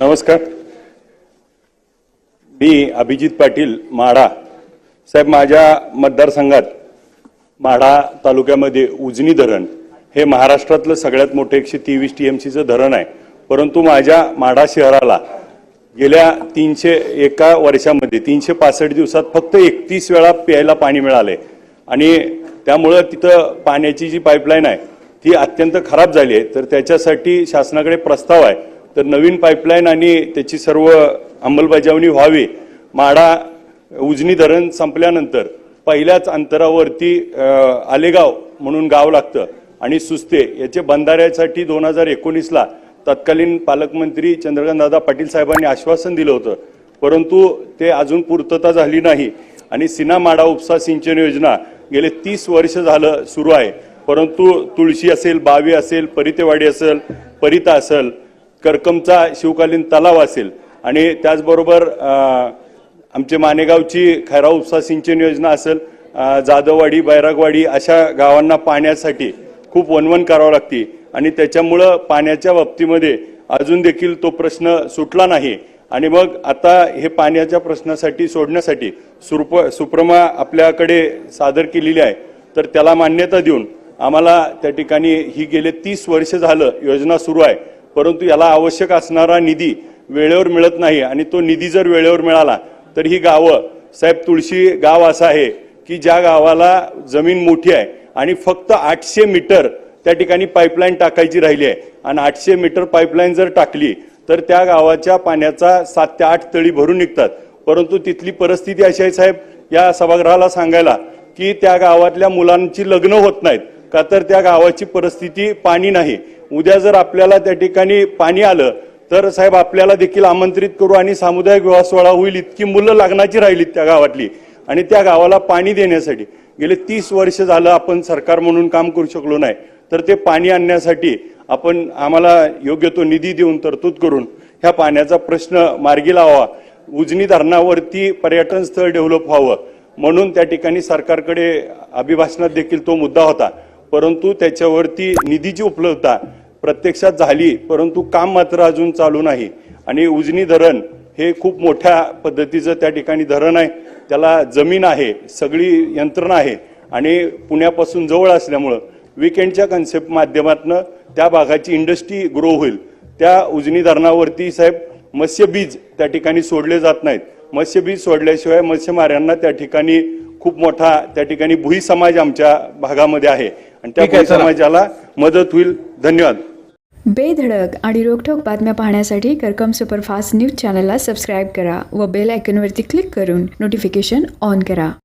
नमस्कार. मी अभिजित पाटील माढा. साहेब माझ्या मतदारसंघात माढा तालुक्यामध्ये उजनी धरण हे महाराष्ट्रातलं सगळ्यात मोठं एकशे तेवीस टी एम सीचं धरण आहे. परंतु माझ्या माढा शहराला गेल्या तीनशे एका वर्षामध्ये तीनशे पासष्ट दिवसात फक्त एकतीस वेळा प्यायला पाणी मिळाले. आणि त्यामुळं तिथं पाण्याची जी पाईपलाईन आहे ती अत्यंत खराब झाली आहे. तर त्याच्यासाठी शासनाकडे प्रस्ताव आहे. तर नवीन पाईपलाईन आणि त्याची सर्व अंमलबजावणी व्हावी. माढा उजनी धरण संपल्यानंतर पहिल्याच अंतरावरती आलेगाव म्हणून गाव लागतं. आणि सुस्ते याचे बंधाऱ्यासाठी दोन हजार एकोणीसला तत्कालीन पालकमंत्री चंद्रकांतदादा पाटील साहेबांनी आश्वासन दिलं होतं. परंतु ते अजून पूर्तता झाली नाही. आणि सिना माडा उपसा सिंचन योजना गेले तीस वर्ष झालं सुरू आहे. परंतु तुळशी असेल बावी असेल परितेवाडी असेल परिता असेल करकमचा शिवकालीन तलाव असेल. आणि त्याचबरोबर आमचे मानेगावची खैराव उपसा सिंचन योजना असेल जाधववाडी बैरागवाडी अशा गावांना पाण्यासाठी खूप वनवन करावं लागते. आणि त्याच्यामुळं पाण्याच्या बाबतीमध्ये अजून देखील तो प्रश्न सुटला नाही. आणि मग आता हे पाण्याच्या प्रश्नासाठी सोडण्यासाठी सुप सुप्रमा आपल्याकडे सादर केलेली आहे. तर त्याला मान्यता देऊन आम्हाला त्या ठिकाणी ही गेले तीस वर्ष झालं योजना सुरू आहे. परंतु याला आवश्यक असणारा निधी वेळेवर मिळत नाही आणि तो निधी जर वेळेवर मिळाला तर ही गावं साहेब तुळशी गाव असं आहे की ज्या गावाला जमीन मोठी आहे आणि फक्त आठशे मीटर त्या ठिकाणी पाईपलाईन टाकायची राहिली आहे. आणि आठशे मीटर पाईपलाईन जर टाकली तर त्या गावाच्या पाण्याचा सात ते आठ तळी भरून निघतात. परंतु तिथली परिस्थिती अशी आहे साहेब या सभागृहाला सांगायला की त्या गावातल्या मुलांची लग्न होत नाहीत का तर त्या गावाची परिस्थिती पाणी नाही. उद्या जर आपल्याला त्या ठिकाणी पाणी आलं तर साहेब आपल्याला देखील आमंत्रित करू आणि सामुदायिक विवाह सोहळा होईल इतकी मुलं लग्नाची राहिलीत त्या गावातली. आणि त्या गावाला पाणी देण्यासाठी गेले तीस वर्ष झालं आपण सरकार म्हणून काम करू शकलो नाही. तर ते पाणी आणण्यासाठी आपण आम्हाला योग्य तो निधी देऊन तरतूद करून ह्या पाण्याचा प्रश्न मार्गी लावा. उजनी धरणावरती पर्यटन स्थळ डेव्हलप व्हावं. म्हणून त्या ठिकाणी सरकारकडे अभिभाषणात देखील तो मुद्दा होता. परंतु त्याच्यावरती निधीची उपलब्धता प्रत्यक्षात झाली परंतु काम मात्र अजून चालू नाही. आणि उजनी धरण हे खूप मोठ्या पद्धतीचं त्या ठिकाणी धरण आहे. त्याला जमीन आहे सगळी यंत्रणा आहे. आणि पुण्यापासून जवळ असल्यामुळं विकेंडच्या कन्सेप्ट माध्यमातून त्या भागाची इंडस्ट्री ग्रो होईल. त्या उजनी धरणावरती साहेब मत्स्यबीज त्या ठिकाणी सोडले जात नाहीत. मत्स्यबीज सोडल्याशिवाय मत्स्यमारांना त्या ठिकाणी खूप मोठा त्या ठिकाणी भुई समाज आमच्या भागामध्ये आहे. आणि त्या भुई चला. समाजाला मदत होईल. धन्यवाद. बेधडक आणि रोखठोक बातम्या पाहण्यासाठी करकम सुपरफास्ट न्यूज चॅनलला सबस्क्राईब करा व बेल आयकॉनवरती क्लिक करून नोटिफिकेशन ऑन करा.